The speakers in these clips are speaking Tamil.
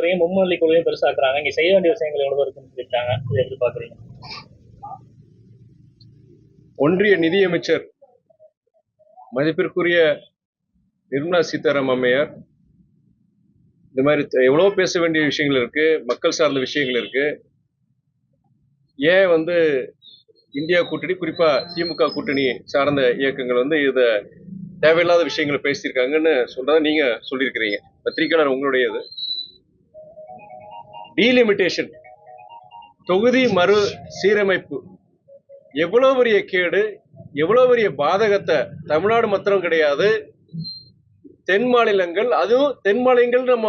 தலைவரையும் மும்மொழி குழுவையும் பெருசாக்குறாங்க. இங்க செய்ய வேண்டிய விஷயங்கள் எவ்வளவு இருக்குன்னு சொல்லிட்டாங்க இதை எப்படி பாக்குறீங்க ஒன்றிய நிதியமைச்சர் மதிப்பிற்குரிய நிர்மலா சீதாராம் அம்மையார் இந்த மாதிரி எவ்வளோ பேச வேண்டிய விஷயங்கள் இருக்கு மக்கள் சார்ந்த விஷயங்கள் இருக்கு. ஏன் வந்து இந்தியா கூட்டணி குறிப்பா திமுக கூட்டணி சார்ந்த இயக்கங்கள் வந்து இத தேவையில்லாத விஷயங்களை பேசியிருக்காங்கன்னு சொல்றதை நீங்க சொல்லியிருக்கிறீங்க. பத்திரிகையாளர் உங்களுடையது. டீலிமிட்டேஷன் தொகுதி மறு சீரமைப்பு. எவ்வளோ பெரிய கேடு எவ்வளோ பெரிய பாதகத்தை தமிழ்நாடு மாத்திரம் கிடையாது. தென் மாநிலங்கள் அதுவும் தென் மாநிலங்கள் நம்ம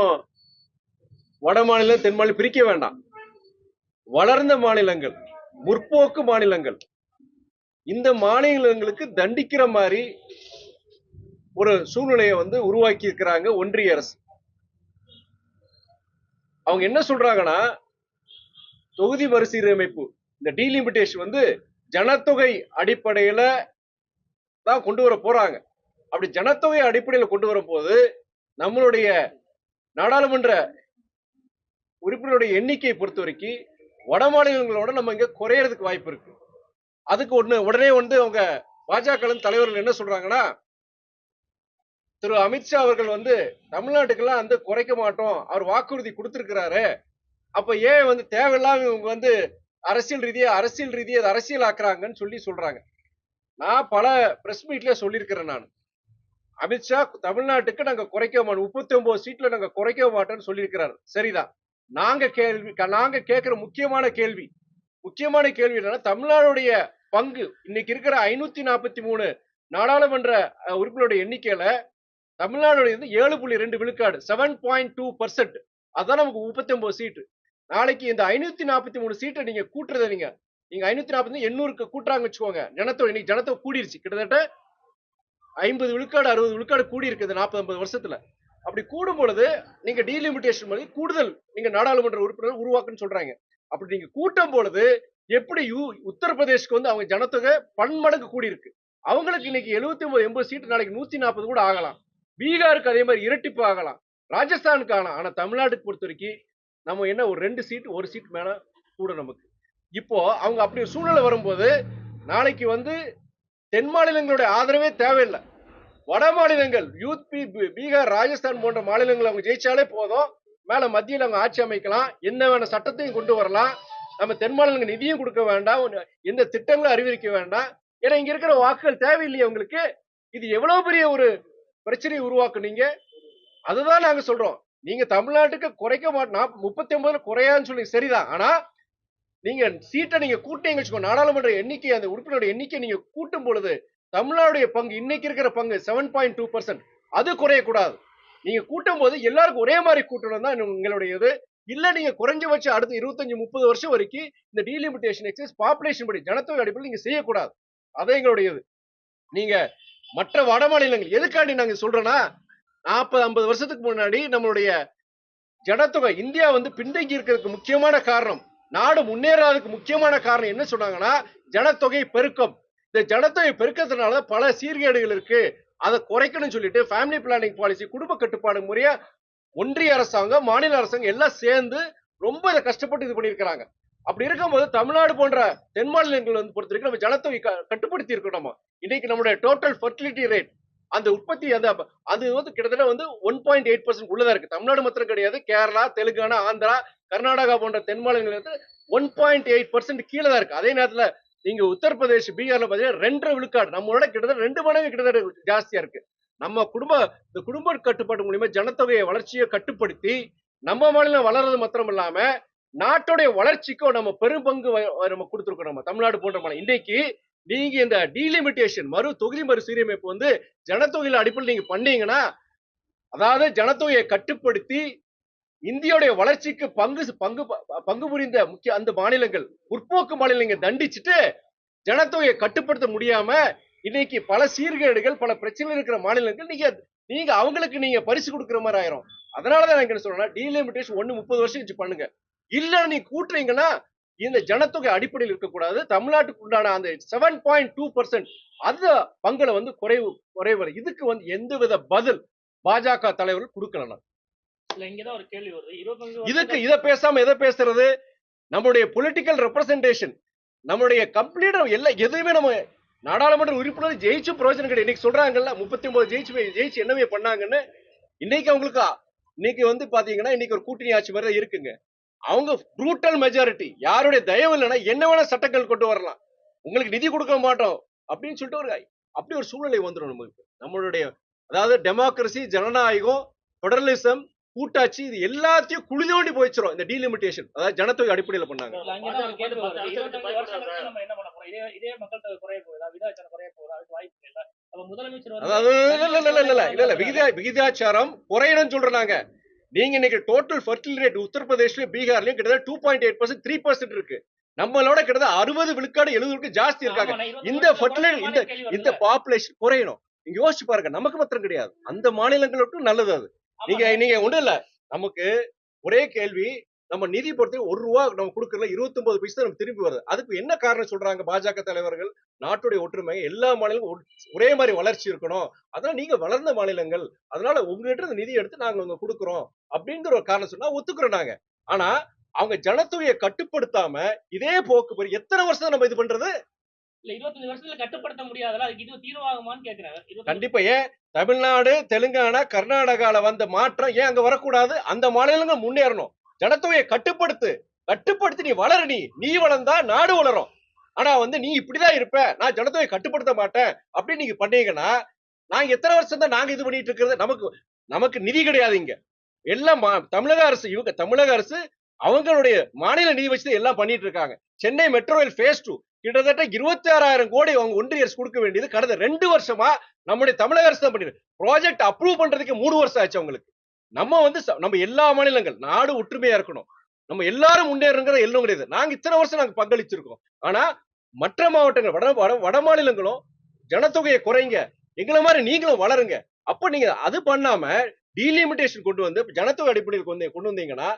வட மாநிலம் தென் மாநிலம் பிரிக்க வேண்டாம். வளர்ந்த மாநிலங்கள் முற்போக்கு மாநிலங்கள். இந்த மாநிலங்களுக்கு தண்டிக்கிற மாதிரி ஒரு சூழ்நிலையை வந்து உருவாக்கி இருக்கிறாங்க ஒன்றிய அரசு. அவங்க என்ன சொல்றாங்கன்னா தொகுதி மறுசீரமைப்பு இந்த டீலிமிட்டேஷன் வந்து ஜனத்தொகை அடிப்படையில தான் கொண்டு வர போறாங்க. அப்படி ஜனத்தொகை அடிப்படையில் கொண்டு வரும்போது நம்மளுடைய நாடாளுமன்ற உறுப்பினருடைய எண்ணிக்கையை பொறுத்த வரைக்கும் வட மாநிலங்களோட நம்ம இங்க குறையறதுக்கு வாய்ப்பு இருக்கு. அதுக்கு ஒண்ணு உடனே வந்து அவங்க பாஜக தலைவர்கள் என்ன சொல்றாங்கன்னா திரு அமித்ஷா அவர்கள் வந்து தமிழ்நாட்டுக்கெல்லாம் வந்து குறைக்க மாட்டோம். அவர் வாக்குறுதி கொடுத்துருக்கிறாரு. அப்ப ஏன் வந்து தேவையில்லாம இவங்க வந்து அரசியல் ரீதியா அரசியல் ரீதியா அதை அரசியல் ஆக்குறாங்கன்னு சொல்லி சொல்றாங்க. நான் பல பிரஸ் மீட்ல சொல்லியிருக்கிறேன் நான். அமித்ஷா தமிழ்நாட்டுக்கு நாங்க குறைக்க மாட்டோம். முப்பத்தி ஒன்பது சீட்ல நாங்க குறைக்க மாட்டோம்னு சொல்லியிருக்கிறாரு. சரிதான். நாங்க கேள்வி நாங்க கேட்கிற முக்கியமான கேள்வி முக்கியமான கேள்வி என்னன்னா தமிழ்நாடுடைய பங்கு இன்னைக்கு இருக்கிற ஐநூத்தி நாற்பத்தி மூணு நாடாளுமன்ற உறுப்பினருடைய எண்ணிக்கையில தமிழ்நாடு வந்து ஏழு புள்ளி ரெண்டு விழுக்காடு செவன் பாயிண்ட் டூ பர்சன்ட் அதான் நமக்கு முப்பத்தி ஒன்பது சீட்டு நாளைக்கு இந்த ஐநூத்தி நாற்பத்தி மூணு சீட்டை நீங்க கூட்டுறத நீங்க நீங்க ஐநூத்தி நாற்பத்தி எண்ணூறுக்கு கூட்டுறாங்க வச்சுக்கோங்க. ஜனத்தொகை இன்னைக்கு ஜனத்தொகை கூடிருச்சு. கிட்டத்தட்ட ஐம்பது விழுக்காடு அறுபது விழுக்காடு கூடி இருக்குது நாற்பது ஐம்பது வருஷத்துல. அப்படி கூடும் பொழுது நீங்க டீலிமிட்டேஷன் மாதிரி கூடுதல் நீங்க நாடாளுமன்ற உறுப்பினர் உருவாக்குன்னு சொல்றாங்க. அப்படி நீங்க கூட்டும் பொழுது எப்படி யூ உத்தரப்பிரதேஷ்க்கு வந்து அவங்க ஜனத்தொகை பன்மடங்கு கூடி இருக்கு அவங்களுக்கு இன்னைக்கு எழுபத்தி ஒன்பது எண்பது சீட்டு நாளைக்கு நூத்தி நாற்பது கூட ஆகலாம். பீகாருக்கு அதே மாதிரி இரட்டிப்பு ஆகலாம். ராஜஸ்தானுக்கு ஆகலாம் ஆனால் தமிழ்நாட்டுக்கு பொறுத்த வரைக்கும் நம்ம என்ன ஒரு ரெண்டு சீட் ஒரு சீட் மேலே கூட நமக்கு. இப்போ அவங்க அப்படி ஒரு சூழ்நிலை வரும்போது நாளைக்கு வந்து தென் மாநிலங்களுடைய ஆதரவே தேவையில்லை. வட மாநிலங்கள் யூத் பி பீகார் ராஜஸ்தான் போன்ற மாநிலங்கள் அவங்க ஜெயிச்சாலே போதும். மேல மத்தியில் அவங்க ஆட்சி அமைக்கலாம். என்ன வேணா சட்டத்தையும் கொண்டு வரலாம். நம்ம தென் மாநிலங்கள் நிதியும் கொடுக்க வேண்டாம். எந்த திட்டங்களும் அறிவிக்க வேண்டாம். ஏன்னா இங்க இருக்கிற வாக்குகள் தேவையில்லையே அவங்களுக்கு. இது எவ்வளவு பெரிய ஒரு பிரச்சனையை உருவாக்குனீங்க. அதுதான் நாங்க சொல்றோம். நீங்க தமிழ்நாட்டுக்கு குறைக்க மாட்டோம் முப்பத்தி ஒன்பதுல குறையான்னு சொல்லி சரிதான். ஆனா நீங்க சீட்டை நீங்க கூட்டீங்க வச்சுக்கோ நாடாளுமன்ற எண்ணிக்கை அந்த உறுப்பினருடைய எண்ணிக்கை நீங்க கூட்டும் பொழுது தமிழ்நாடுடைய பங்கு இன்னைக்கு இருக்கிற பங்கு செவன் பாயிண்ட் டூ பர்சன்ட் அது குறையக்கூடாது. நீங்க கூட்டும் போது எல்லாருக்கும் ஒரே மாதிரி கூட்டணும் தான் உங்களுடைய இது. இல்ல நீங்க குறைஞ்சபட்சம் அடுத்த இருபத்தஞ்சு முப்பது வருஷம் வரைக்கும் இந்த டீலிமிட்டேஷன் எக்ஸைஸ் பாப்புலேஷன் படி ஜனத்தொகை அடிப்படையில் நீங்க செய்யக்கூடாது. அதே எங்களுடையது நீங்க மற்ற வட மாநிலங்கள் எதுக்காண்டி நாங்க சொல்றோம்னா நாற்பது ஐம்பது வருஷத்துக்கு முன்னாடி நம்மளுடைய ஜனத்தொகை இந்தியா வந்து பின்தங்கி இருக்கிறதுக்கு முக்கியமான காரணம் நாடு முன்னேறாததுக்கு முக்கியமான காரணம் என்ன சொன்னாங்கன்னா ஜனத்தொகை பெருக்கம். இந்த ஜனத்தொகை பெருக்கத்தினால பல சீர்கேடுகள் இருக்கு. அதை குறைக்கணும்னு சொல்லிட்டு ஃபேமிலி பிளானிங் பாலிசி குடும்ப கட்டுப்பாடு முறையா ஒன்றிய அரசாங்கம் மாநில அரசாங்கம் எல்லாம் சேர்ந்து ரொம்ப இதை கஷ்டப்பட்டு இது பண்ணியிருக்கிறாங்க. அப்படி இருக்கும்போது தமிழ்நாடு போன்ற தென் மாநிலங்கள் வந்து பொறுத்த வரைக்கும் நம்ம ஜனத்தொகை க- கட்டுப்படுத்தி இருக்கணும் நம்ம. இன்னைக்கு நம்மளுடைய டோட்டல் ஃபர்டிலிட்டி ரேட் அந்த உற்பத்தி அந்த அது வந்து கிட்டத்தட்ட வந்து ஒன் பாயிண்ட் எயிட் பர்சன்ட் உள்ளதா இருக்கு. தமிழ்நாடு மாத்திரம் கிடையாது. கேரளா தெலுங்கானா ஆந்திரா கர்நாடகா போன்ற தென் மாநிலங்கள் வந்து ஒன் பாயிண்ட் எயிட் பர்சன்ட் கீழே தான் இருக்கு. அதே நேரத்துல நீங்க உத்தரப்பிரதேஷ் பீகார்ல பாத்தீங்கன்னா ரெண்டரை விழுக்காடு. நம்மளோட கிட்டத்தட்ட ரெண்டு மடங்கு கிட்டத்தட்ட ஜாஸ்தியா இருக்கு. நம்ம குடும்ப இந்த குடும்ப கட்டுப்பாடு மூலியமா ஜனத்தொகையை வளர்ச்சியை கட்டுப்படுத்தி நம்ம மாநிலம் வளர்றது மாத்திரம் இல்லாம நாட்டுடைய வளர்ச்சிக்கும் நம்ம பெரும் பங்கு வ- நம்ம கொடுத்துருக்கோம் நம்ம தமிழ்நாடு போன்ற மாநிலம். இன்னைக்கு நீங்க இந்த டீலிமிட்டேஷன் மறு தொகுதி மறு சீரமைப்பு வந்து ஜனத்தொகையில அடிப்படையில் நீங்க பண்ணீங்கன்னா அதாவது ஜனத்தொகையை கட்டுப்படுத்தி இந்தியாவுடைய வளர்ச்சிக்கு பங்கு பங்கு பங்கு புரிந்த முக்கிய அந்த மாநிலங்கள் முற்போக்கு மாநிலங்கள் தண்டிச்சுட்டு ஜனத்தொகையை கட்டுப்படுத்த முடியாம இன்னைக்கு பல சீர்கேடுகள் பல பிரச்சனைகள் இருக்கிற மாநிலங்கள் நீங்க நீங்க அவங்களுக்கு நீங்க பரிசு கொடுக்குற மாதிரி ஆயிரும். அதனாலதான் நான் என்ன சொல்றேன்னா டீலிமிட்டேஷன் ஒன்னு முப்பது வருஷம் வச்சு பண்ணுங்க. இல்ல நீ கூட்டுறீங்கன்னா இந்த ஜனத்தொகை அடிப்படையில் இருக்கக்கூடாது. தமிழ்நாட்டுக்கு உண்டான அந்த செவன் பாயிண்ட் டூ பர்சன்ட் அந்த பங்குல வந்து குறைவு குறைவு இதுக்கு வந்து எந்தவித பதில் பாஜக தலைவர்கள் கொடுக்கல இல்ல இங்கதான் ஒரு கேள்வி வருது. இருபத்தஞ்சு இதுக்கு இத பேசாம எதை பேசுறது? நம்மளுடைய பொலிட்டிக்கல் ரெப்ரசன்டேஷன் நம்மளுடைய கம்ப்ளீட் எல்லா எதுவுமே நம்ம நாடாளுமன்ற உறுப்பினர் ஜெயிச்சு பிரயோஜனம் கிடையாது. இன்னைக்கு சொல்றாங்கல்ல முப்பத்தி ஒன்பது ஜெயிச்சு ஜெயிச்சு என்னவே பண்ணாங்கன்னு. இன்னைக்கு அவங்களுக்கு இன்னைக்கு வந்து பாத்தீங்கன்னா இன்னைக்கு ஒரு கூட்டணி ஆட்சி மாதிரி இருக்குங்க. அவங்க ப்ரூட்டல் மெஜாரிட்டி யாருடைய தயவு இல்லைன்னா என்ன வேணா சட்டங்கள் கொண்டு வரலாம். உங்களுக்கு நிதி கொடுக்க மாட்டோம் அப்படின்னு சொல்லிட்டு ஒரு அப்படி ஒரு சூழ்நிலை வந்துடும் நம்மளுக்கு நம்மளுடைய அதாவது டெமோக்ரஸி ஜனநாயகம் பெடரலிசம் கூட்டாட்சி இது எல்லாத்தையும் குளிதோண்டி போயிச்சிரும் இந்த டீலிமிட்டேஷன் அதாவது ஜனத்தொகை அடிப்படையில் பண்ணாங்க. அதாவது விகிதாச்சாரம் குறையணும்னு சொல்றாங்க. நீங்க இன்னைக்கு டோட்டல் ஃபர்டிலிட்டி ரேட் உத்தரப்பிரதேஷ்லயும் பீகார்லயும் கிட்டத்தட்ட two point eight percent three percent இருக்கு. நம்மளோட கிட்டத்தட்ட அறுபது விழுக்காடு எழுபதுக்கு ஜாஸ்தி இருக்காங்க. இந்த குறைஞ்ச இந்த- இந்த? பாப்புலேஷன் குறையணும். நீங்க யோசிச்சு பாருங்க நமக்கு மாத்திரம் கிடையாது. அந்த மாநிலங்களுக்கும் நல்லது அது. நீங்க நீங்க ஒண்ணும் இல்ல. நமக்கு ஒரே கேள்வி நம்ம நிதி பொறுத்து ஒரு ரூபா நம்ம கொடுக்கறதுல இருபத்தி ஒன்பது பைசா நமக்கு திரும்பி வருது. அதுக்கு என்ன காரணம் சொல்றாங்க பாஜக தலைவர்கள்? நாட்டுடைய ஒற்றுமை எல்லா மாநிலங்களும் ஒரு- மாதிரி வளர்ச்சி இருக்கணும். அதான் நீங்க வளர்ந்த மாநிலங்கள் அதனால உங்ககிட்ட இருந்து நிதி எடுத்து நாங்க உங்க கொடுக்குறோம் அப்படிங்கிற ஒரு காரணம் சொன்னா ஒத்துக்கிறோம் நாங்க. ஆனா அவங்க ஜனத்தொகையை கட்டுப்படுத்தாம இதே போக்கு எத்தனை வருஷம் நம்ம இது பண்றது? கண்டிப்பா ஏன் தமிழ்நாடு தெலுங்கானா கர்நாடகால வந்த மாற்றம் ஏன் அங்க வரக்கூடாது? அந்த மாநிலங்கள் முன்னேறணும். ஜனத்தொகையை கட்டுப்படுத்து கட்டுப்படுத்தி நீ வளர நீ. நீ வளர்ந்தா நாடு வளரும். ஆனா வந்து நீ இப்படிதான் இருப்ப. நான் ஜனத்தொகையை கட்டுப்படுத்த மாட்டேன் அப்படின்னு நீங்க பண்ணீங்கன்னா நாங்க எத்தனை வருஷம் தான் நாங்க இது பண்ணிட்டு இருக்கிறது? நமக்கு நமக்கு நிதி கிடையாது இங்க. எல்லாம் மா- தமிழக அரசு இவங்க தமிழக அரசு அவங்களுடைய மாநில நிதி வச்சு எல்லாம் பண்ணிட்டு இருக்காங்க. Chennai metro rail phase two கிட்டத்தட்ட இருபத்தி ஆறாயிரம் கோடி அவங்க ஒன்றிய அரசு கொடுக்க வேண்டியது கடந்த ரெண்டு வருஷமா நம்முடைய தமிழக அரசு தான் பண்ணிருக்கு ப்ராஜெக்ட் அப்ரூவ் பண்றதுக்கு மூணு வருஷம் ஆச்சு அவங்களுக்கு. நம்ம வந்து ச- நம்ம எல்லா மாநிலங்கள் நாடு ஒற்றுமையா இருக்கணும். நம்ம எல்லாரும் முன்னேறணுங்கிறத எல்லாம் கிடையாது. நாங்க இத்தனை வருஷம் நாங்க பங்களிச்சிருக்கோம். ஆனா மற்ற மாவட்டங்கள் வட வட வட மாநிலங்களும் ஜனத்தொகையை குறைங்க. எங்களை மாதிரி நீங்களும் வளருங்க. அப்ப நீங்க அது பண்ணாம டீலிமிட்டேஷன் கொண்டு வந்து ஜனத்தொகை அடிப்படையில் கொண்டு கொண்டு வந்தீங்கன்னா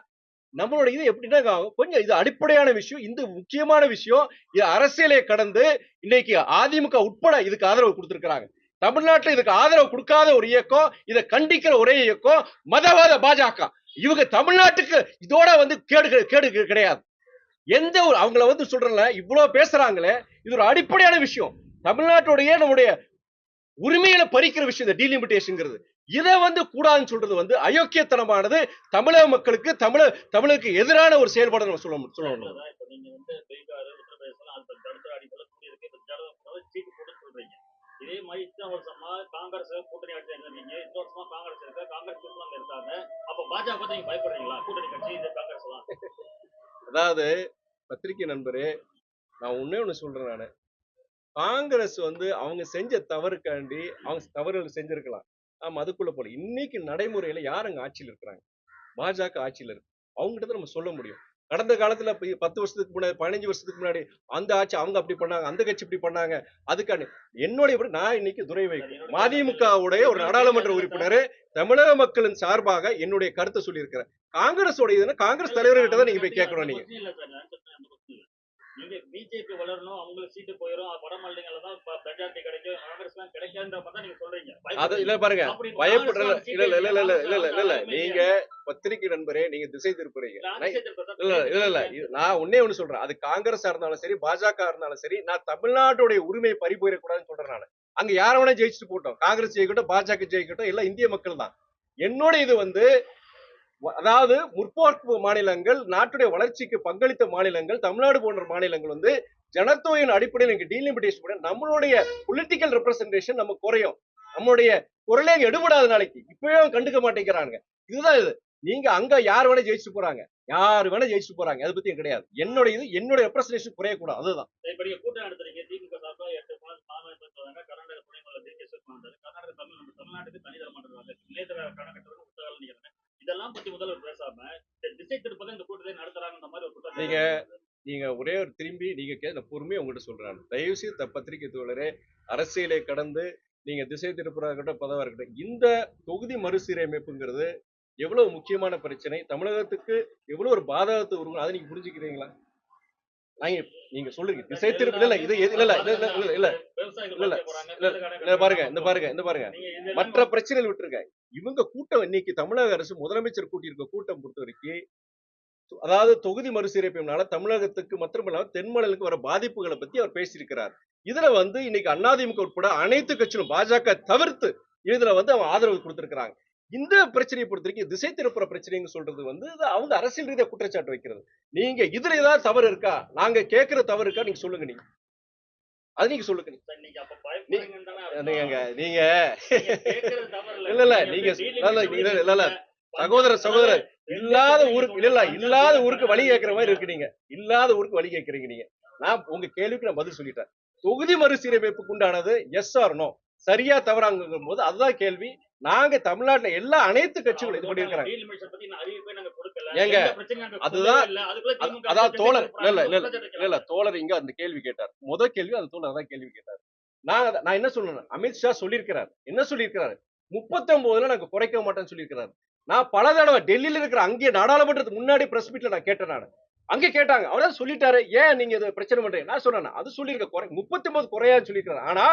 நம்மளோட இது எப்படின்னா கொஞ்சம் இது அடிப்படையான விஷயம் இந்த முக்கியமான விஷயம் இது அரசியலை கடந்து இன்னைக்கு அதிமுக உட்பட இதுக்கு ஆதரவு கொடுத்துருக்கிறாங்க. தமிழ்நாட்டுல இதுக்கு ஆதரவு கொடுக்காத ஒரு இயக்கம் இதை கண்டிக்கிற ஒரே இயக்கம் மதவாத பாஜக. இவங்க தமிழ்நாட்டுக்கு இதோட வந்து கேடு கேடு கிடையாது. எந்த ஒரு அவங்கள வந்து சொல்றல இவ்வளவு பேசுறாங்களே இது ஒரு அடிப்படையான விஷயம். தமிழ்நாட்டுடைய நம்முடைய உரிமையில பறிக்கிற விஷயம் இந்த டீலிமிட்டேஷன்ங்கிறது இதை வந்து கூடாதுன்னு சொல்றது வந்து அயோக்கியத்தனமானது தமிழக மக்களுக்கு தமிழ தமிழுக்கு எதிரான ஒரு செயல்பாடு நம்ம சொல்ல சொல்லணும் இதே மாதிரி இத்தனை வருஷமா காங்கிரஸ் கூட்டணி ஆட்சி இருந்தீங்க இந்த வருஷமா காங்கிரஸ் இருக்க. காங்கிரஸ் கூட்டணி இருக்காங்க. அப்ப பாஜக பத்தி நீங்க பயப்படுறீங்களா? கூட்டணி கட்சி இந்த காங்கிரஸ் எல்லாம் அதாவது பத்திரிகை நண்பரே நான் ஒண்ணே ஒண்ணு சொல்றேன் நானு. காங்கிரஸ் வந்து அவங்க செஞ்ச தவறுக்காண்டி அவங்க தவறுகள் செஞ்சிருக்கலாம். ஆமா அதுக்குள்ள போல. இன்னைக்கு நடைமுறையில யார் அங்க ஆட்சியில் இருக்கிறாங்க? பாஜக ஆட்சியில இருக்கு. அவங்ககிட்ட நம்ம சொல்ல முடியும். கடந்த காலத்துல பத்து வருஷத்துக்கு முன்னாடி பதினஞ்சு வருஷத்துக்கு முன்னாடி அந்த ஆட்சி அவங்க அப்படி பண்ணாங்க அந்த கட்சி இப்படி பண்ணாங்க. அதுக்காண்டி என்னுடைய நான் இன்னைக்கு துறை வைக்கிறேன் மதிமுகவுடைய ஒரு நாடாளுமன்ற உறுப்பினர் தமிழக மக்களின் சார்பாக என்னுடைய கருத்தை சொல்லியிருக்கிறேன் காங்கிரஸ் உடையதுன்னா காங்கிரஸ் தலைவர்கிட்ட தான் நீங்க போய் கேட்கணும் நீங்க. இங்க பிஜேபி வளரணும் அவங்களுக்கு சீட்டு போயிடும் வட தான் மெஜாரிட்டி கிடைக்கும் காங்கிரஸ் எல்லாம் கிடைக்காதுன்ற மாதிரி நீங்க சொல்றீங்க. அது இல்ல பாருங்க பயப்படுற இல்ல இல்ல இல்ல இல்ல இல்ல இல்ல நீங்க பத்திரிகை நண்பரே நீங்க திசை திருப்புறீங்க. இல்ல இல்ல இல்ல. நான் உன்னே ஒண்ணு சொல்றேன். அது காங்கிரஸா இருந்தாலும் சரி பாஜக இருந்தாலும் சரி நான் தமிழ்நாட்டுடைய உரிமையை பறி போயிடக்கூடாதுன்னு சொல்றேன் நான். அங்க யார வேணா ஜெயிச்சுட்டு போட்டோம். காங்கிரஸ் ஜெயிக்கட்டும் பாஜக ஜெயிக்கட்டும் எல்லாம் இந்திய மக்கள் தான். என்னோட இது வந்து அதாவது முற்போக்கு மாநிலங்கள் நாட்டுடைய வளர்ச்சிக்கு பங்களித்த மாநிலங்கள் தமிழ்நாடு போன்ற மாநிலங்கள் வந்து ஜனத்தொகையின் அடிப்படையில் இங்க டீலிமிட்டேஷன் பண்ண நம்மளுடைய பொலிட்டிக்கல் ரெப்ரசன்டேஷன் நம்ம குறையும். நம்மளுடைய குரலே எடுபடாத நாளைக்கு இப்பவே கண்டுக்க மாட்டேங்கிறாங்க இதுதான் இது. நீங்க அங்க யார் வேணா ஜெயிச்சுட்டு போறாங்க. யார் வேணா ஜெயிச்சுட்டு போறாங்க. அதை பத்தி கிடையாது. என்னோட இது என்னோட ரெப்ரசன்டேஷன் குறையக்கூடாது. அதுதான். கூட்டம் நடத்துறீங்க. திமுக சார்பா எட்டு கர்நாடக துணை முதல்வர் டி கே சிவகுமார் தமிழ்நாட்டுக்கு தனி தர இதெல்லாம் பத்தி முதல்வர் பேசாம இந்த திசை திருப்பதை இந்த கூட்டத்தை நடத்துறாங்கன்ற மாதிரி ஒரு குற்றம் நீங்க- நீங்க ஒரே ஒரு திரும்பி நீங்க கே நான் பொறுமையா உங்ககிட்ட சொல்றேன் தயவு செய்து த- பத்திரிகை தோழரே அரசியலை கடந்து நீங்க திசை திருப்புறா இருக்கட்டும் பதவா இருக்கட்டும் இந்த தொகுதி மறுசீரமைப்புங்கிறது எவ்வளவு முக்கியமான பிரச்சனை? தமிழகத்துக்கு எவ்வளவு ஒரு பாதகத்தை உருவம் அதை நீங்க புரிஞ்சுக்கிறீங்களா? நாங்க சொல்லுங்க திசை திருப்பி இல்ல இது- இல்ல இல்ல இல்ல இல்ல. இல்ல பாருங்க இந்த பாருங்க இந்த பாருங்க. மற்ற பிரச்சனைகள் விட்டுருங்க. இவங்க கூட்டம் இன்னைக்கு தமிழக அரசு முதலமைச்சர் கூட்டியிருக்க கூட்டம் பொறுத்த வரைக்கும் அதாவது தொகுதி மறுசீரமைப்பினால தமிழகத்துக்கு மட்டுமல்லாம தென்மண்டலுக்கு வர பாதிப்புகளை பத்தி அவர் பேசியிருக்கிறார். இதுல வந்து இன்னைக்கு அதிமுக உட்பட அனைத்து கட்சிகளும் பாஜக தவிர்த்து இதுல வந்து அவங்க ஆதரவு கொடுத்திருக்கிறாங்க. இந்த பிரச்சனையை பொறுத்த வரைக்கும் திசை திருப்புற பிரச்சனைங்க சொல்றது வந்து அவங்க அரசியல் ரீதியா குற்றச்சாட்டு வைக்கிறது. நீங்க இதுல ஏதாவது தவறு இருக்கா? நாங்க கேட்கிற தவறு இருக்கா? நீங்க சொல்லுங்க நீங்க. அது நீங்க சொல்லுங்க நீங்க. நீங்க இல்ல. இல்ல, நீங்க இல்ல, இல்ல, சகோதர சகோதரர் இல்லாத ஊருக்கு இல்ல இல்ல இல்லாத ஊருக்கு வழி கேட்கிற மாதிரி இருக்கு நீங்க. இல்லாத ஊருக்கு வழி கேட்கறீங்க நீங்க. நான் உங்க கேள்விக்கு நான் பதில் சொல்லிட்டேன். தொகுதி மறுசீரமைப்புக்கு உண்டானது எஸ் ஆர் நோ சரியா தவறாங்கும் போது அதுதான் கேள்வி. நாங்க தமிழ்நாட்டுல எல்லா அனைத்து கட்சிகளும் இது கொடுக்கல. ஏங்க, அதுதான் சொல்லவே இல்ல. அதுக்குள்ள அது- திமுக அதான் பிரச்சனை தோழர். இல்ல இல்ல இல்ல தோழர் இங்க அந்த கேள்வி கேட்டார். முத கேள்வி அந்த தோழர் அதான் கேள்வி கேட்டார். நான் நான் என்ன சொல்லணும் அமித்ஷா சொல்லியிருக்கிறார். என்ன சொல்லியிருக்கிறாரு? முப்பத்தொன்பதுல நாங்க குறைக்க மாட்டேன்னு சொல்லியிருக்கிறாரு. நான் பல தடவை டெல்லியில இருக்கிற அங்கே நாடாளுமன்றத்துக்கு முன்னாடி பிரஸ் மீட்ல நான் கேட்டேன் நான். அங்க கேட்டாங்க. அவர் தான் சொல்லிட்டாரு ஏன் நீங்க இதை பிரச்சனை பண்றீங்க? நான் சொன்னேன் அது சொல்லியிருக்க குறை முப்பத்தி குறையான்னு சொல்லியிருக்காரு ஆனா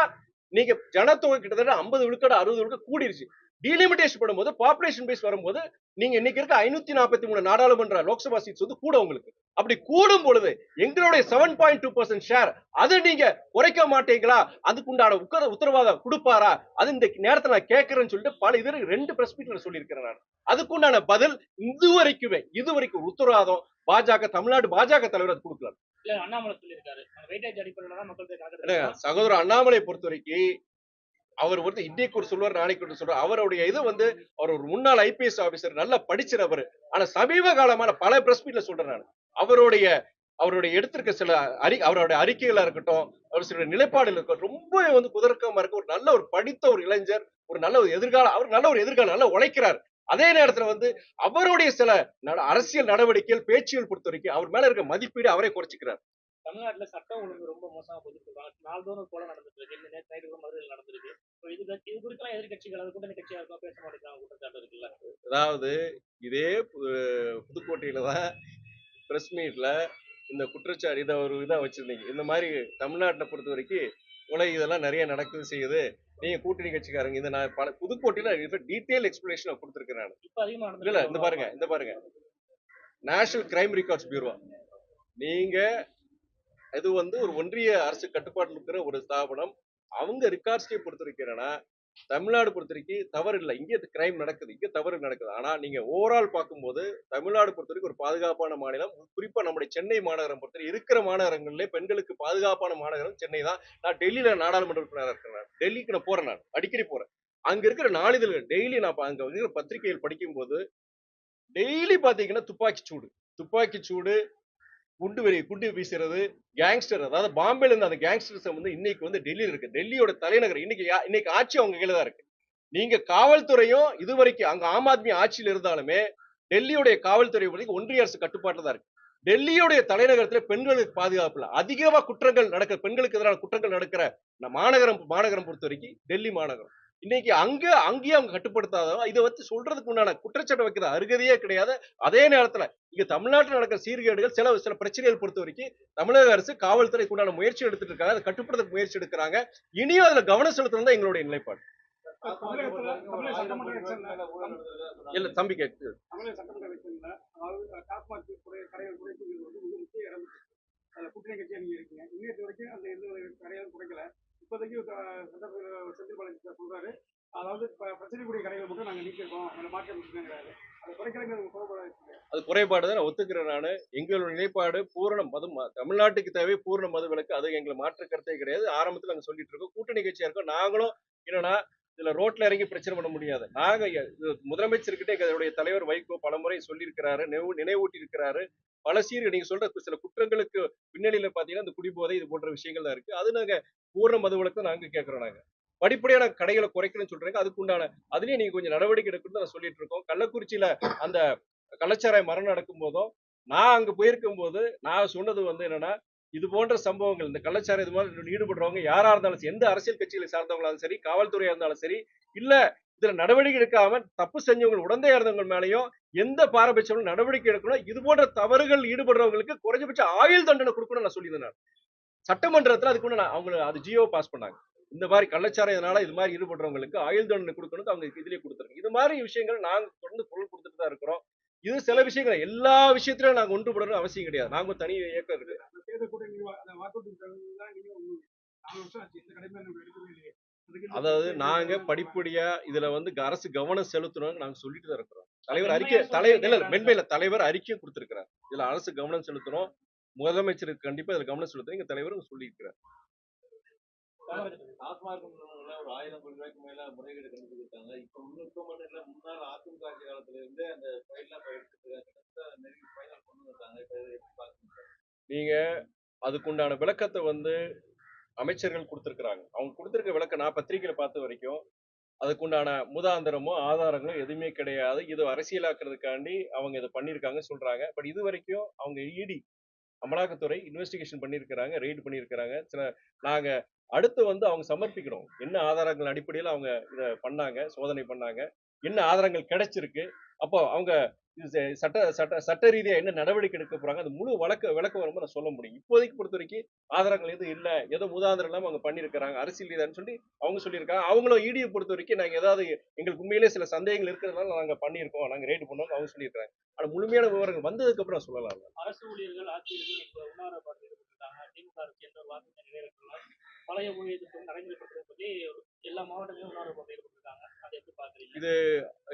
நீங்க ஜனத்தொகை கிட்டத்தட்ட ஐம்பது விழுக்காடு அறுபது விழுக்காடு கூடிருச்சு. டீலிமிட்டேஷன் பண்ணும்போது பாப்புலேஷன் பேஸ் வரும்போது நீங்க இன்னைக்கு இருக்க ஐநூத்தி நாற்பத்தி மூணு நாடாளுமன்ற லோக்சபா சீட்ஸ் வந்து கூட உங்களுக்கு. அப்படி கூடும் பொழுது எங்களுடைய seven point two percent share அதை நீங்க குறைக்க மாட்டீங்களா? அதுக்குண்டான உக்கர உத்தரவாதம் கொடுப்பாரா? அது இந்த நேரத்துல நான் கேட்கறேன்னு சொல்லிட்டு பல இது ரெண்டு பிரஸ் மீட்ல சொல்லியிருக்கிறேன் நான். அதுக்குண்டான பதில் இது வரைக்குமே இது வரைக்கும் உத்தரவாதம் பாஜக தமிழ்நாடு பாஜக தலைவர் அது கொடுக்கலாம் இல்ல அண்ணாமலை சொல்லியிருக்காரு. வெயிட்டேஜ் அடிப்படையில தான் மக்கள் சகோதரர் அண்ணாமலை பொறுத்த வரைக்கும் அவர் வந்து இன்னைக்கு ஒரு சொல்வார் நாளைக்கு ஒரு சொல்றார் அவருடைய இது வந்து அவர் ஒரு முன்னாள் ஐபிஎஸ் ஆபீசர் நல்லா படிச்சிருவர் ஆனா சமீப காலமான பல பிரஸ் மீட்ல சொல்றேன் நான். அவருடைய அவருடைய எடுத்திருக்க சில அறி அவருடைய அறிக்கைகளா இருக்கட்டும் அவர் சில நிலைப்பாடுகள் இருக்கட்டும் ரொம்ப வந்து குதர்க்கமா இருக்க ஒரு நல்ல ஒரு படித்த ஒரு இளைஞர் ஒரு நல்ல ஒரு எதிர்காலம் அவர் நல்ல ஒரு எதிர்காலம் நல்லா உழைக்கிறார். அதே நேரத்துல வந்து அவருடைய சில அரசியல் நடவடிக்கைகள் பேச்சுகள் பொறுத்த வரைக்கும் அவர் மேல இருக்க மதிப்பீடு அவரே குறைச்சிக்கிறார். தமிழ்நாட்டுல சட்டம் ஒழுங்கு ரொம்ப மோசமா போயிட்டு நாள்தோறும் கொலை நடந்துட்டு இருக்கு. இந்த நேற்று நைட்டு மதுரையில் நடந்திருக்கு. இது இது குறித்தெல்லாம் எதிர்கட்சிகள் அது கூட்டணி கட்சியா இருக்கும் பேச மாட்டேங்கிறாங்க குற்றச்சாட்டு இருக்குல்ல. அதாவது இதே புதுக்கோட்டையில தான் பிரஸ் மீட்ல இந்த குற்றச்சாட்டு இதை ஒரு இதா வச்சிருந்தீங்க. இந்த மாதிரி தமிழ்நாட்டை பொறுத்த வரைக்கும் கொலை இதெல்லாம் நிறைய நடக்குது செய்யுது. நீங்க கூட்டணி கட்சிக்காரங்க இதை நான் பல புதுக்கோட்டையில டீட்டெயில் எக்ஸ்பிளேஷன் கொடுத்துருக்கேன் நான். இப்ப இல்ல இந்த பாருங்க இந்த பாருங்க. நேஷனல் கிரைம் ரெக்கார்ட்ஸ் பியூரோ நீங்க இது வந்து ஒரு ஒன்றிய அரசு கட்டுப்பாட்டில் இருக்கிற ஒரு ஸ்தாபனம். அவங்க ரெக்கார்ட்ஸ்க்கே பொறுத்த வரைக்கும் என்னன்னா தமிழ்நாடு பொறுத்த வரைக்கும் தவறு இல்லை. இங்கே கிரைம் நடக்குது. இங்கே தவறு நடக்குது. ஆனால் நீங்கள் ஓவரால் பார்க்கும்போது தமிழ்நாடு பொறுத்த வரைக்கும் ஒரு பாதுகாப்பான மாநிலம். குறிப்பாக நம்முடைய சென்னை மாநகரம் பொறுத்த இருக்கிற மாநகரங்களிலே பெண்களுக்கு பாதுகாப்பான மாநகரம் சென்னை தான். நான் டெல்லியில் நாடாளுமன்ற உறுப்பினராக இருக்கிறேன் நான். டெல்லிக்கு நான் போகிறேன் நான். அடிக்கடி போகிறேன் அங்கே இருக்கிற நாளிதழ்கள் டெய்லி நான் அங்கே வந்து இருக்கிற பத்திரிகைகள் படிக்கும்போது டெய்லி பார்த்தீங்கன்னா துப்பாக்கி சூடு. துப்பாக்கி சூடு குண்டு வெறி குண்டு வீசுறது கேங்ஸ்டர் அதாவது பாம்பேல இருந்து அந்த கேங்ஸ்டர்ஸ் வந்து இன்னைக்கு வந்து டெல்லியில் இருக்கு. டெல்லியோட தலைநகர் இன்னைக்கு இன்னைக்கு ஆட்சி அவங்க கையில தான் இருக்கு. நீங்க காவல்துறையும் இது வரைக்கும் அங்க ஆம் ஆத்மி ஆட்சியில் இருந்தாலுமே டெல்லியுடைய காவல்துறை வரைக்கும் ஒன்றிய அரசு கட்டுப்பாட்டில் தான் இருக்கு. டெல்லியுடைய தலைநகரத்துல பெண்களுக்கு பாதுகாப்பு இல்லை. அதிகமா குற்றங்கள் நடக்கிற பெண்களுக்கு எதிரான குற்றங்கள் நடக்கிற மாநகரம் மாநகரம் பொறுத்த வரைக்கும் டெல்லி மாநகரம். இன்னைக்கு அங்க அங்கேயே அவங்க கட்டுப்படுத்தாத இதை வச்சு சொல்றதுக்கு உண்டான குற்றச்சாட்டு வைக்கிற அருகதையே கிடையாது அதே நேரத்துல இங்க தமிழ்நாட்டில் நடக்கிற சீர்கேடுகள் சில சில பிரச்சனைகள் பொறுத்த வரைக்கும் தமிழக அரசு காவல்துறைக்கு உண்டான முயற்சி எடுத்துட்டு இருக்காங்க. அதை கட்டுப்படுத்த முயற்சி எடுக்கிறாங்க. இனியும் அதுல கவனம் செலுத்தணும் தான் எங்களுடைய நிலைப்பாடு. இல்ல தம்பி கேக்கு கூட்டணி கட்சியா நீங்க இருக்கீங்க. இன்னைக்கு வரைக்கும் அந்த எந்த குறைக்கல. இப்போதைக்கு செந்தில் பாலாஜி சார் சொல்றாரு. அதாவது ப- பிரச்சனைக்குரிய கடைகள் மட்டும் நாங்க நீக்கிருக்கோம் மாற்றம் அது குறைபாடு தான். நான் ஒத்துக்கிறேன் நான். எங்களுடைய நிலைப்பாடு பூரண மதம் தமிழ்நாட்டுக்கு தேவை பூரண மது விலக்கு. அது எங்களை மாற்று கருத்தே கிடையாது. ஆரம்பத்தில் நாங்கள் சொல்லிட்டு இருக்கோம். கூட்டணி கட்சியாக இருக்கோம். நாங்களும் என்னன்னா இதுல ரோட்ல இறங்கி பிரச்சனை பண்ண முடியாது. நாங்க இது முதலமைச்சர்கிட்ட எங்களுடைய தலைவர் வைகோ பலமுறை சொல்லியிருக்கிறாரு நினைவு நினைவூட்டி இருக்கிறாரு பல சீர் நீங்க சொல்ற சில குற்றங்களுக்கு பின்னணியில பாத்தீங்கன்னா இந்த குடிபோதை இது போன்ற விஷயங்கள் தான் இருக்கு. அது நாங்க பூர்ண மதுவிலக்கு நாங்க கேட்கிறோம் நாங்க. படிப்படியான கடைகளை குறைக்கணும்னு சொல்றாங்க அதுக்கு உண்டான அதுலயே நீங்க கொஞ்சம் நடவடிக்கை எடுக்கணும்னு நான் சொல்லிட்டு இருக்கோம் கள்ளக்குறிச்சியில அந்த கள்ளச்சாராய மரணம் நடக்கும் போதும் நான் அங்க போயிருக்கும் போது நான் சொன்னது வந்து என்னன்னா இது போன்ற சம்பவங்கள் இந்த கள்ளச்சாரம் இது மாதிரி ஈடுபடுறவங்க யாரா இருந்தாலும் சரி, எந்த அரசியல் கட்சிகளை சார்ந்தவங்களாலும் சரி காவல்துறையா இருந்தாலும் சரி இல்ல இதுல நடவடிக்கை எடுக்காம தப்பு செஞ்சவங்க உடந்தையா இருந்தவங்க மேலேயும் எந்த பாரபட்சமும் நடவடிக்கை எடுக்கணும். இது போன்ற தவறுகள் ஈடுபடுறவங்களுக்கு குறைஞ்சபட்ச ஆயுள் தண்டனை கொடுக்கணும் நான் சொல்லியிருந்தேன் நான். சட்டமன்றத்துல அதுக்கு நான் அவங்க அது ஜியோ பாஸ் பண்ணாங்க. இந்த மாதிரி கள்ளச்சாராயத்தினால இது மாதிரி ஈடுபடுறவங்களுக்கு ஆயுள் தண்டனை கொடுக்கணும் அவங்க இதுலயே கொடுத்துருங்க இது மாதிரி விஷயங்கள் நாங்க தொடர்ந்து குரல் கொடுத்துட்டு தான் இருக்கிறோம். இது சில விஷயங்கள் எல்லா விஷயத்திலும் நாங்க ஒன்றுபடணும் அவசியம் கிடையாது. நாங்க தனி இயக்கம் இருக்கு அதாவது நாங்க படிப்படியா இதுல வந்து அரசு கவனம் செலுத்தணும்னு நாங்க சொல்லிட்டு தான் இருக்கிறோம். தலைவர் அறிக்கை தலைவர் இல்ல. மென்மையில தலைவர் அறிக்கையும் கொடுத்திருக்கிறார். இதுல அரசு கவனம் செலுத்தணும். முதலமைச்சருக்கு கண்டிப்பா இதுல கவனம் செலுத்தணும். எங்க தலைவரும் சொல்லியிருக்கிறார். டாஸ்மாக் ஒரு ஆயிரம் கோடி ரூபாய்க்கு மேல முறைகேடு கண்டுபிடிச்சிருக்காங்க இப்ப முன்னுக்கு மட்டும் இல்ல முன்னாள் அதிமுக ஆட்சி காலத்துல இருந்தே அந்த ஃபைல்லாம் எடுத்துட்டு நெருங்கி ஃபைனல் கொண்டு வந்தாங்க. இப்ப எப்படி பாக்குறீங்க நீங்க அதுக்குண்டான விளக்கத்தை வந்து அமைச்சர்கள் கொடுத்துருக்குறாங்க. அவங்க கொடுத்துருக்க விளக்கம் நான் பத்திரிகையில பார்த்த வரைக்கும் அதுக்குண்டான முதாந்திரமோ ஆதாரங்களோ எதுவுமே கிடையாது. இது அரசியலாக்குறதுக்காண்டி அவங்க இதை பண்ணியிருக்காங்க சொல்றாங்க. பட் இது வரைக்கும் அவங்க இடி அமலாக்கத்துறை இன்வெஸ்டிகேஷன் பண்ணியிருக்கிறாங்க ரெய்டு பண்ணியிருக்கிறாங்க. சில நாங்கள் அடுத்து வந்து அவங்க சமர்ப்பிக்கிறோம் என்ன ஆதாரங்கள் அடிப்படையில் அவங்க இதை பண்ணாங்க சோதனை பண்ணாங்க என்ன ஆதாரங்கள் கிடைச்சிருக்கு அப்போ அவங்க இது சட்ட சட்ட சட்ட ரீதியாக என்ன நடவடிக்கை எடுக்க போறாங்க அது முழு வழக்க விளக்க வரும்போது நான் சொல்ல முடியும். இப்போதைக்கு பொறுத்த வரைக்கும் ஆதாரங்கள் எதுவும் இல்லை ஏதோ முதாந்திரம் இல்லாமல் அவங்க பண்ணியிருக்கிறாங்க அரசியல் ரீதியான்னு சொல்லி அவங்க சொல்லியிருக்காங்க. அவங்களும் இடியை பொறுத்த வரைக்கும் நாங்கள் ஏதாவது எங்களுக்கு உண்மையிலே சில சந்தேகங்கள் இருக்கிறதுனால நாங்கள் பண்ணியிருக்கோம் நாங்கள் ரேட் பண்ணோம் அவங்க சொல்லியிருக்காங்க ஆனால் முழுமையான விவரங்கள் வந்ததுக்கப்புறம் சொல்லலாம் அரசு ஊழியர்கள் ஆட்சியர்கள் இப்ப உண்ணாவிர பாட்டு ஈடுபட்டிருக்காங்க திமுக அரசு என்ற வாக்குறுதி நிறைவேற்றலாம் பழைய ஊழியர்கள் நடைமுறைப்படுத்துறதை பற்றி எல்லா மாவட்டங்களிலும் உணர்வு கொண்டு ஈடுபட்டிருக்காங்க இது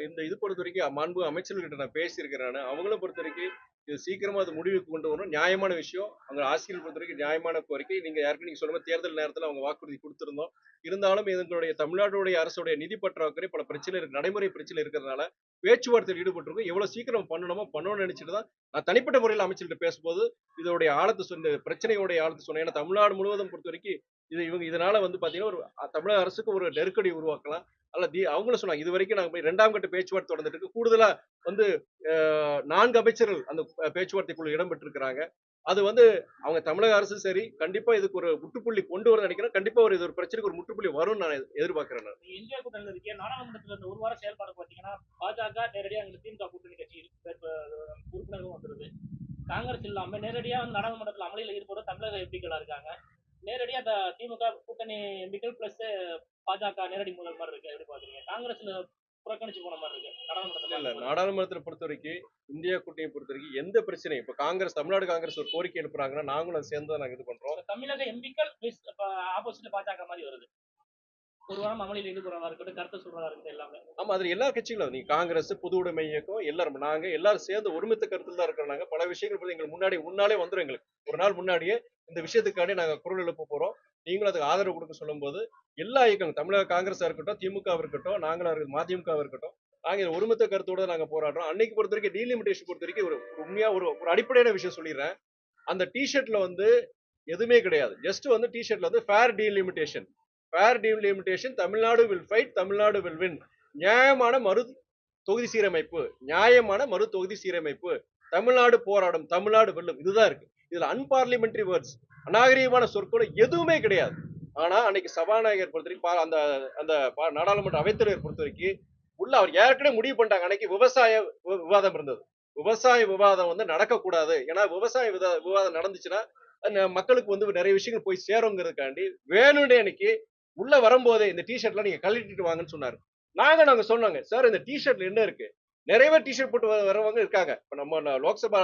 இந்த இது பொறுத்த வரைக்கும் மாண்பு அமைச்சர்கிட்ட நான் பேசியிருக்கிறேன். அவங்கள பொறுத்த வரைக்கும் இது சீக்கிரமா அது முடிவுக்கு கொண்டு வரணும். நியாயமான விஷயம். அவங்க ஆசிரியர் பொறுத்த வரைக்கும் நியாயமான கோரிக்கை. நீங்க யாருக்கு நீங்க சொல்லுங்க தேர்தல் நேரத்துல அவங்க வாக்குறுதி கொடுத்திருந்தோம். இருந்தாலும் எங்களுடைய தமிழ்நாடுடைய அரசுடைய நிதி பற்றாக்குறை பல பிரச்சனை இருக்கு நடைமுறை பிரச்சனை இருக்கிறதுனால பேச்சுவார்த்தையில் ஈடுபட்டிருக்கோம். எவ்வளவு சீக்கிரம் பண்ணணுமோ பண்ணணும்னு நினைச்சிட்டு தான் நான் தனிப்பட்ட முறையில் அமைச்சர்கிட்ட பேசும்போது இதோடைய ஆழத்தை சொன்ன பிரச்சனையோடைய ஆழத்தை சொன்னேன். ஏன்னா தமிழ்நாடு முழுவதும் பொறுத்த வரைக்கும் இது இவங்க இதனால வந்து பாத்தீங்கன்னா ஒரு தமிழக அரசுக்கு ஒரு நெருக்கடி உருவாக்கலாம். அல்ல தி அவங்களும் சொன்னாங்க இது வரைக்கும் நாங்கள் போய் ரெண்டாம் கட்ட பேச்சுவார்த்தை தொடர்ந்துட்டு இருக்கு கூடுதலா வந்து நான்கு அமைச்சர்கள் அந்த பேச்சுவார்த்தைக்குள்ள இடம் பெற்றிருக்கிறாங்க. அது வந்து அவங்க தமிழக அரசு சரி கண்டிப்பா இதுக்கு ஒரு முற்றுப்புள்ளி கொண்டு வர நினைக்கிறேன். கண்டிப்பா ஒரு இது ஒரு பிரச்சனைக்கு ஒரு முற்றுப்புள்ளி வரும்னு நான் எதிர்பார்க்கிறேன் நான். இந்தியா கூட்டணி இருக்கே நாடாளுமன்றத்தில் இந்த ஒரு வாரம் செயல்பாடு பார்த்தீங்கன்னா பாஜக நேரடியாக எங்களுக்கு திமுக கூட்டணி கட்சி உறுப்பினரும் உறுப்பினர்களும் வந்துருது. காங்கிரஸ் இல்லாம நேரடியாக நாடாளுமன்றத்தில் அமளியில் ஈடுபட தமிழக எம்பிக்களா இருக்காங்க. நேரடியா இந்த திமுக கூட்டணி எம்பிக்கள் பிளஸ் பாஜக நேரடி முதல் மாதிரி இருக்கு. எப்படி பாக்குறீங்க? காங்கிரஸ்ல புறக்கணிச்சு போன மாதிரி இருக்கு. நாடாளுமன்றத்தில் நாடாளுமன்றத்தை பொறுத்த வரைக்கும் இந்தியா கூட்டணியை பொறுத்த வரைக்கும் எந்த பிரச்சனையும் இப்ப காங்கிரஸ் தமிழ்நாடு காங்கிரஸ் ஒரு கோரிக்கை எழுப்புறாங்கன்னா நாங்களும் அதை சேர்ந்து நாங்க இது பண்றோம். தமிழக எம்பிக்கள் ஆப்போசிட்ல பாஜக மாதிரி வருது. ஒரு வாரம் அமளியில் ஈடுபடுறதா இருக்கட்டும் கருத்து சொல்றதா இருக்கட்டும் எல்லாமே. ஆமா அதுல எல்லா கட்சிகளும் நீ காங்கிரஸ் பொது உடைமை இயக்கம் எல்லாரும் நாங்க எல்லாரும் சேர்ந்து ஒருமித்த கருத்தில் தான் இருக்கிறோம் நாங்க. பல விஷயங்கள் பத்தி எங்களுக்கு முன்னாடி முன்னாலே வந்துரும் எங்களுக்கு. ஒரு நாள் முன்னாடியே இந்த விஷயத்துக்காண்டி நாங்க குரல் எழுப்ப போறோம். நீங்களும் அதுக்கு ஆதரவு கொடுக்க சொல்லும்போது எல்லா இயக்கங்கள் தமிழக காங்கிரஸா இருக்கட்டும் திமுக இருக்கட்டும் நாங்களா இருக்கட்டும் மதிமுக இருக்கட்டும் நாங்க இது ஒருமித்த கருத்தோட நாங்க போராடுறோம். அன்னைக்கு பொறுத்த வரைக்கும் டீலிமிட்டேஷன் பொறுத்த வரைக்கும் ஒரு ஒரு உண்மையா ஒரு ஒரு அடிப்படையான விஷயம் சொல்லிடுறேன். அந்த டிஷர்ட்ல வந்து எதுவுமே கிடையாது. ஜஸ்ட் வந்து டிஷர்ட்ல வந்து fair delimitation fair delimitation Tamil Nadu will fight Tamil Nadu will win நியாயமான மறு தொகுதி சீரமைப்பு நியாயமான மறு தொகுதி சீரமைப்பு. தமிழ்நாடு போராடும் தமிழ்நாடு வெல்லும். இதுதான் இருக்கு. இதுல அன்பார்லிமெண்டரி வேர்ட்ஸ் அநாகரீகமான சொற்கள் எதுவுமே கிடையாது. ஆனா அன்னைக்கு சபாநாயகர் பொறுத்த வரைக்கும் பா- அந்த அந்த பா- நாடாளுமன்ற அவைத்தலைவர் பொறுத்த வரைக்கும் உள்ள அவர் ஏற்கனவே முடிவு பண்ணிட்டாங்க. அன்னைக்கு விவசாய விவாதம் இருந்தது. விவசாய விவாதம் வந்து நடக்கக்கூடாது. ஏன்னா விவசாய விவாதம் நடந்துச்சுன்னா மக்களுக்கு வந்து நிறைய விஷயங்கள் போய் சேருங்கிறதுக்காண்டி வேணும்னே அன்னைக்கு உள்ள வரும்போதே இந்த டிஷர்ட்லாம் நீங்க கழட்டிட்டு வாங்கன்னு சொன்னாரு. நாங்க நாங்க சொன்னாங்க சார் இந்த டிஷர்ட்ல என்ன இருக்கு? நிறைய பேர் டிஷர்ட் போட்டு வரவங்க இருக்காங்க. இப்ப நம்ம லோக்சபா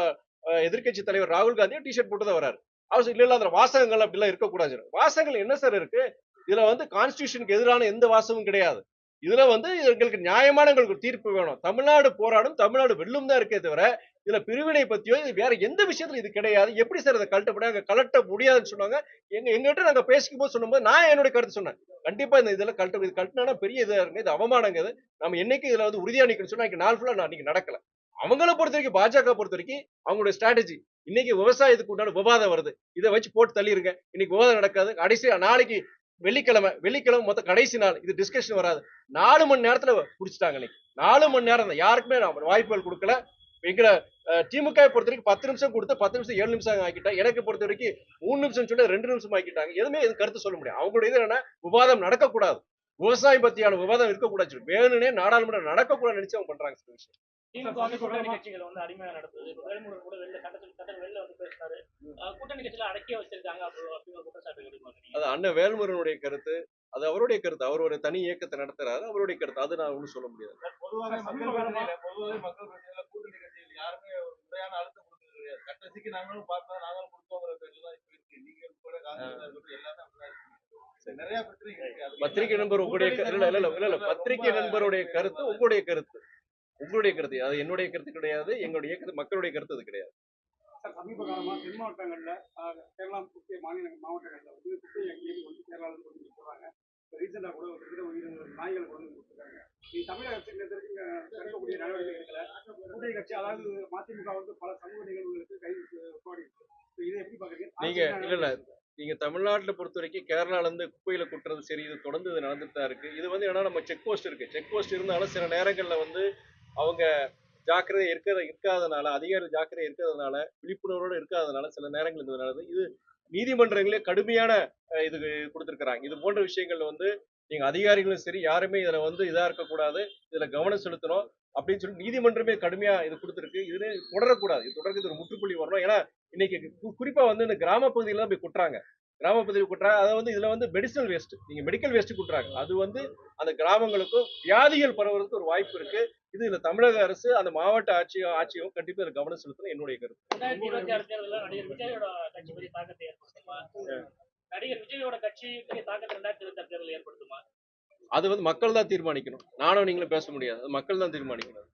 எதிர்க்கட்சி தலைவர் ராகுல் காந்தியும் டிஷர்ட் போட்டு தான் வராரு. அவர் இல்ல இல்ல அந்த வாசகங்கள் அப்படிலாம் இருக்கக்கூடாது வாசகங்கள் என்ன சார் இருக்கு? இதுல வந்து கான்ஸ்டியூஷனுக்கு எதிரான எந்த வாசமும் கிடையாது. இதுல வந்து எங்களுக்கு நியாயமான எங்களுக்கு ஒரு தீர்ப்பு வேணும். தமிழ்நாடு போராடும் தமிழ்நாடு வெல்லும் தான் இருக்கே தவிர இதுல பிரிவினை பத்தியோ இது வேற எந்த விஷயத்துல இது கிடையாது. எப்படி சார் இதை கழட்டப்பட அங்க கலட்ட முடியாதுன்னு சொன்னாங்க. எங்க எங்கிட்ட நாங்க பேசிக்கும் போது சொன்னும்போது நான் என்னுடைய கருத்து சொன்னேன். கண்டிப்பா இந்த இதுல கழட்ட இது கழட்டினா பெரிய இதா இருக்கு இது அவமானங்க இது. நம்ம என்னைக்கு இதுல வந்து உறுதியா நிக்கணும்னு சொன்னா நாள் ஃபுல்லா நான் இன்னைக்கு நடக்கல. அவங்கள பொறுத்த வரைக்கும் பாஜக பொறுத்த வரைக்கும் அவங்களுடைய ஸ்ட்ராட்டஜி இன்னைக்கு விவசாயத்துக்கு உண்டான விவாதம் வருது. இதை வச்சு போட்டு தள்ளிருங்க. இன்னைக்கு விவாதம் நடக்காது. கடைசி நாளைக்கு வெள்ளிக்கிழமை வெள்ளிக்கிழமை மொத்தம் கடைசி நாள். இது டிஸ்கஷன் வராது. நாலு மணி நேரத்துல முடிச்சிட்டாங்க இன்னைக்கு. நாலு மணி நேரம் தான். யாருக்குமே நான் வாய்ப்புகள் கொடுக்கல. எங்களை திமுக பொறுத்த வரைக்கும் பத்து நிமிஷம் கொடுத்து பத்து நிமிஷம் ஏழு நிமிஷம் ஆக்கிட்டா எனக்கு பொறுத்த வரைக்கும் மூணு நிமிஷம் சொல்லி ரெண்டு நிமிஷம் ஆக்கிட்டாங்க. எதுவுமே இது கருத்து சொல்ல முடியும் அவங்களுடைய இது என்னன்னா விவாதம் நடக்கக்கூடாது. விவசாயம் பத்தியான விவாதம் இருக்கக்கூடாது வேணும்னே நாடாளுமன்றம் நடக்கக்கூடாது நினைச்சு அவங்க பண்றாங்க சில விஷயம். அது அண்ணன் வேல்முருகனுடைய கருத்து. அது அவருடைய கருத்து. அவர் ஒரு தனி இயக்கத்தை நடத்துறாரு அவருடைய கருத்து. அது நான் ஒன்றும் சொல்ல முடியாது. பத்திரிகை நண்பர் உங்களுடைய இல்ல இல்ல இல்ல இல்ல பத்திரிகை நண்பருடைய கருத்து உங்களுடைய கருத்து. உங்களுடைய கருத்து. அது என்னுடைய கருத்து கிடையாது எங்களுடைய இயக்கத்து மக்களுடைய கருத்து அது கிடையாது. சார் சமீப காலமா தென் மாவட்டங்கள்ல கேரளா முக்கிய மாநில மாவட்டங்கள்ல வந்து குப்பை எங்கேயும் வந்து கேரளாவில் கொண்டு ரீசெண்டாக கூட ஒரு கிட்ட இருபது நாய்களை கொண்டு கொடுத்துருக்காங்க. நீ தமிழக எடுக்கக்கூடிய நடவடிக்கை எடுக்கல கூட்டணி கட்சி அதாவது மதிமுக வந்து பல சமூக நிகழ்வுகளுக்கு கைது போடி இதை எப்படி பாக்குறீங்க நீங்க இல்ல இல்ல. நீங்க தமிழ்நாட்டுல பொறுத்த வரைக்கும் கேரளால இருந்து குப்பையில கொட்டுறது சரி இது தொடர்ந்து இது நடந்துட்டு தான் இருக்கு. இது வந்து என்னன்னா நம்ம செக் போஸ்ட் இருக்கு. செக் போஸ்ட் இருந்தாலும் சில நேரங்கள்ல வந்து அவங்க ஜாக்கிரதை இருக்கிற இருக்காதனால அதிகாரிகள் ஜாக்கிரதை இருக்கிறதுனால விழிப்புணர்வோடு இருக்காதனால சில நேரங்கள் இது நடக்குது இது நீதிமன்றங்களே கடுமையான இது கொடுத்துருக்குறாங்க. இது போன்ற விஷயங்கள்ல வந்து நீங்க அதிகாரிகளும் சரி யாருமே இதுல வந்து இதா இருக்கக்கூடாது இதுல கவனம் செலுத்தணும் அப்படின்னு சொல்லி நீதிமன்றமே கடுமையா இது கொடுத்துருக்கு. இது தொடரக்கூடாது. இது தொடர்ந்து ஒரு முற்றுப்புள்ளி வரணும். ஏன்னா இன்னைக்கு குறிப்பாக குறிப்பா வந்து இந்த கிராம பகுதியில தான் போய் குட்டுறாங்க. கிராம பகுதியில் குட்டுறாங்க அதை வந்து இதுல வந்து மெடிசனல் வேஸ்ட் நீங்க மெடிக்கல் வேஸ்ட் குட்டுறாங்க அது வந்து அந்த கிராமங்களுக்கும் வியாதிகள் பரவுறதுக்கு ஒரு வாய்ப்பு இருக்கு. இது இந்த தமிழக அரசு அந்த மாவட்ட ஆட்சி ஆட்சியும் கண்டிப்பா இதுல கவனம் செலுத்தணும் என்னுடைய கருத்து. நடிகர் விஜயோட கட்சி தாக்கத்தை ஏற்படுத்துமா? ரெண்டாயிரத்தி இருபத்தி அது வந்து மக்கள் தான் தீர்மானிக்கணும். நானும் நீங்களும் பேச முடியாது. அது மக்கள் தான் தீர்மானிக்கணும்.